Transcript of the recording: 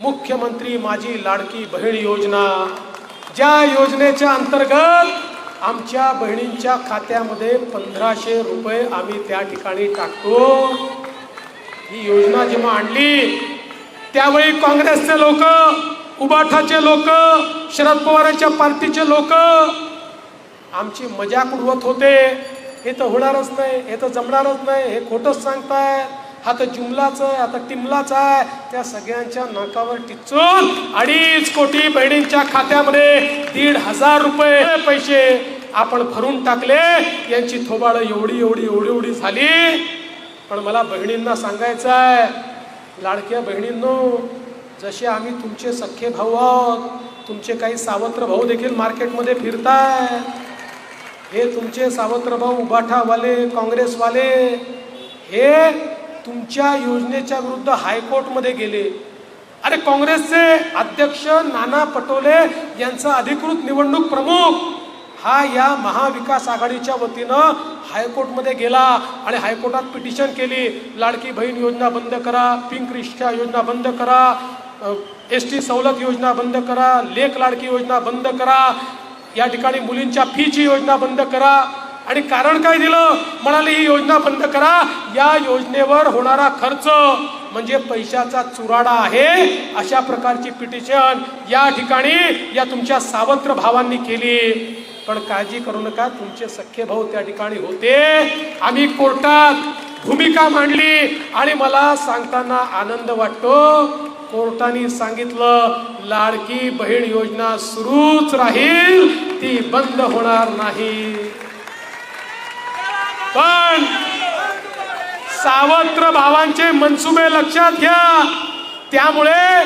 मुख्यमंत्री माझी लाडकी बहीण योजना. ज्या योजनेच्या अंतर्गत आमच्या बहिणींच्या खात्यामध्ये पंधराशे रुपये आम्ही त्या ठिकाणी टाकतो. ही योजना जेव्हा आणली त्यावेळी काँग्रेसचे लोक उबाठाचे लोक शरद पवारांच्या पार्टीचे लोक आमची मजाक उडवत होते. हे तर होणारच नाही हे तर जमणारच नाही हे खोटंच सांगताय हा तर आहे आता टिमलाच आहे. त्या सगळ्यांच्या नाकावर टिचून अडीच कोटी बहिणींच्या खात्यामध्ये दीड हजार रुपये पैसे आपण भरून टाकले. यांची थोबाळं एवढी एवढी एवढी एवढी झाली. पण मला बहिणींना सांगायचं आहे लाडक्या बहिणींनो जसे आम्ही तुमचे सख्खे भाऊ आहोत तुमचे काही सावत्र भाऊ देखील मार्केटमध्ये फिरताय. हे तुमचे सावत्र भाऊ उबाठावाले काँग्रेसवाले हे तुमच्या योजनेच्या विरुद्ध हायकोर्टमध्ये गेले. अरे काँग्रेसचे अध्यक्ष नाना पटोले यांचा अधिकृत निवडणूक प्रमुख हा या महाविकास आघाडीच्या वतीनं हायकोर्टमध्ये गेला आणि हायकोर्टात पिटिशन केली. लाडकी बहीण योजना बंद करा पिंक रिक्षा योजना बंद करा एस टी सवलत योजना बंद करा लेख लाडकी योजना बंद करा या ठिकाणी मुलींच्या फीची योजना बंद करा. आणि कारण काय दिलं? म्हणाले ही योजना बंद करा. या योजनेवर होणारा खर्च म्हणजे पैशाचा चुराडा आहे. अशा प्रकारची पिटिशन या ठिकाणी या तुमच्या सावत्र भावांनी केली. पण काळजी करू नका तुमचे सख्खे भाऊ त्या ठिकाणी होते. आम्ही कोर्टात भूमिका मांडली आणि मला सांगताना आनंद वाटतो. कोर्टाने सांगितलं लाडकी बहीण योजना सुरूच राहील. ती बंद होणार नाही. पण सावत्र भावांचे मनसुबे लक्षात घ्या. त्यामुळे